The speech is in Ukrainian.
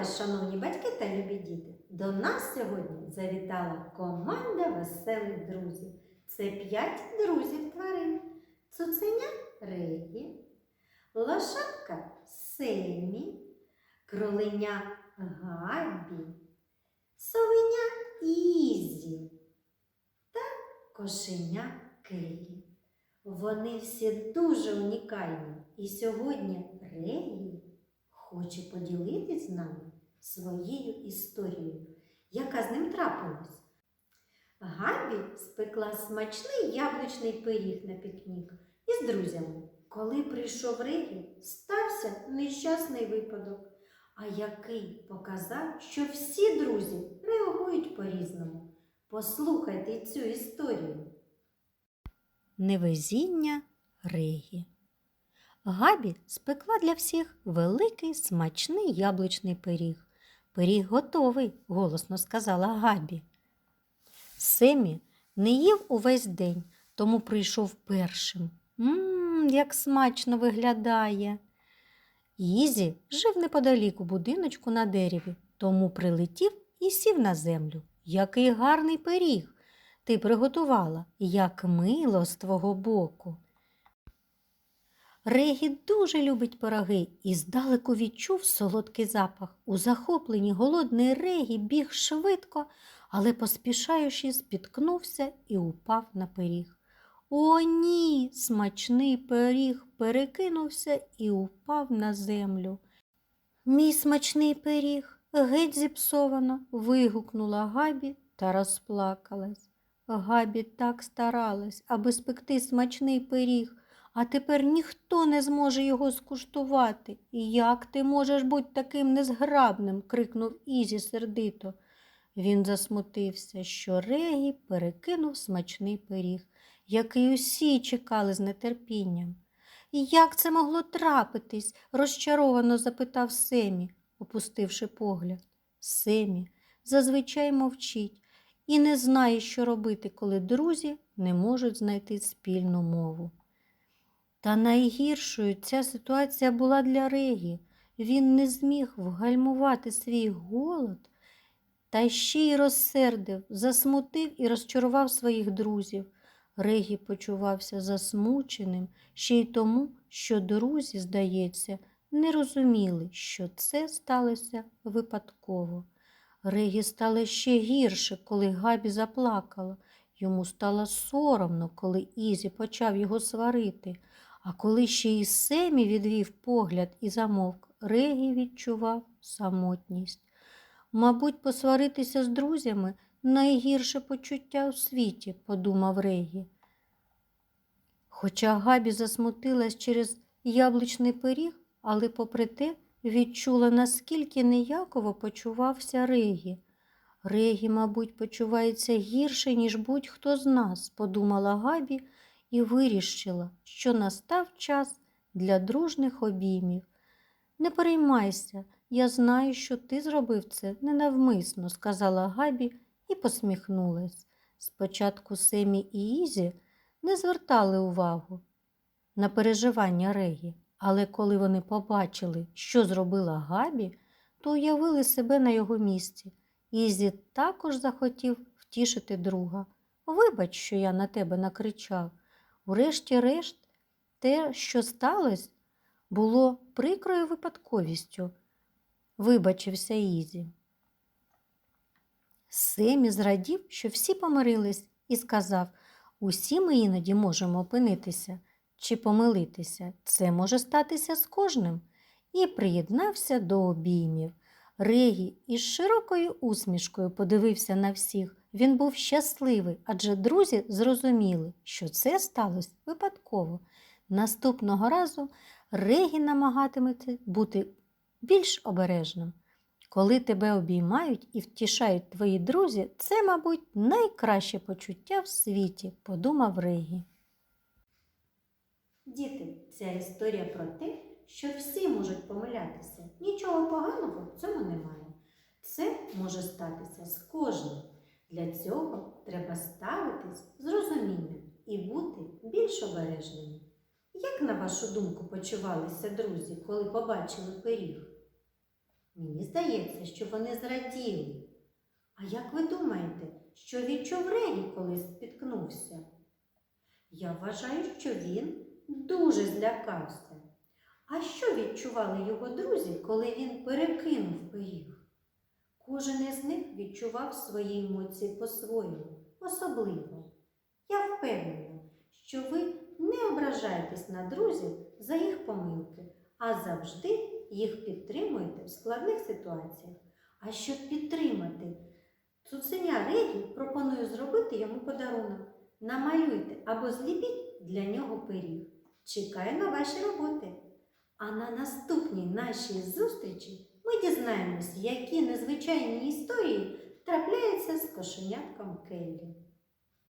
Вас, шановні батьки та любі діти! До нас сьогодні завітала команда веселих друзів. Це п'ять друзів тварин. Цуценя Регі, лошадка Семі, кроленя Габі, совеня Ізі та кошеня Келі. Вони всі дуже унікальні. І сьогодні Регі хоче поділитись з нами своєю історією, яка з ним трапилась. Габі спекла смачний яблучний пиріг на пікнік із друзями. Коли прийшов Регі, стався нещасний випадок, а який показав, що всі друзі реагують по-різному. Послухайте цю історію. Невезіння Регі. Габі спекла для всіх великий смачний яблучний пиріг. Пиріг готовий, голосно сказала Габі. Семі не їв увесь день, тому прийшов першим. Мм, як смачно виглядає. Ізі жив неподалік у будиночку на дереві, тому прилетів і сів на землю. Який гарний пиріг ти приготувала, як мило з твого боку. Регі дуже любить пироги і здалеку відчув солодкий запах. У захопленні голодний Регі біг швидко, але поспішаючи спіткнувся і упав на пиріг. О, ні! Смачний пиріг перекинувся і упав на землю. Мій смачний пиріг геть зіпсовано, вигукнула Габі та розплакалась. Габі так старалась, аби спекти смачний пиріг, а тепер ніхто не зможе його скуштувати. І Як ти можеш бути таким незграбним? крикнув Ізі сердито. Він засмутився, що Регі перекинув смачний пиріг, який усі чекали з нетерпінням. І Як це могло трапитись? розчаровано запитав Семі, опустивши погляд. Семі зазвичай мовчить і не знає, що робити, коли друзі не можуть знайти спільну мову. Та найгіршою ця ситуація була для Регі. Він не зміг вгальмувати свій голод та ще й розсердив, засмутив і розчарував своїх друзів. Регі почувався засмученим ще й тому, що друзі, здається, не розуміли, що це сталося випадково. Регі стало ще гірше, коли Габі заплакала. Йому стало соромно, коли Ізі почав його сварити. А коли ще й Семі відвів погляд і замовк, Регі відчував самотність. Мабуть, посваритися з друзями найгірше почуття у світі, подумав Регі. Хоча Габі засмутилась через яблучний пиріг, але попри те відчула, наскільки неяково почувався Регі. Регі, мабуть, почувається гірше, ніж будь-хто з нас, подумала Габі і вирішила, що настав час для дружних обіймів. Не переймайся, я знаю, що ти зробив це ненавмисно, сказала Габі і посміхнулась. Спочатку Семі і Ізі не звертали увагу на переживання Регі, але коли вони побачили, що зробила Габі, то уявили себе на його місці. Ізі також захотів втішити друга. Вибач, що я на тебе накричав. Урешті-решт, те, що сталося, було прикрою випадковістю, вибачився Ізі. Семі зрадів, що всі помирились, і сказав усі ми іноді можемо опинитися чи помилитися. Це може статися з кожним. І приєднався до обіймів. Регі із широкою усмішкою подивився на всіх. Він був щасливий, адже друзі зрозуміли, що це сталося випадково. Наступного разу Регі намагатиметься бути більш обережним. Коли тебе обіймають і втішають твої друзі, це, мабуть, найкраще почуття в світі, подумав Регі. Діти, ця історія про те, що всі можуть помилятися. Нічого поганого в цьому немає. Це може статися з кожним. Для цього треба ставитись з розумінням і бути більш обережними. Як, на вашу думку, почувалися друзі, коли побачили пиріг? Мені здається, що вони зраділи. А як ви думаєте, що відчув Регі, коли спіткнувся? Я вважаю, що він дуже злякався. А що відчували його друзі, коли він перекинув пиріг? Кожен із них відчував свої емоції по-своєму, особливо. Я впевнена, що ви не ображаєтесь на друзів за їх помилки, а завжди їх підтримуєте в складних ситуаціях. А щоб підтримати цуценя Регі, пропоную зробити йому подарунок. Намалюйте або зліпіть для нього пиріг. Чекаю на ваші роботи. А на наступній нашій зустрічі ми дізнаємось, які незвичайні історії трапляються з кошенятком Келлі.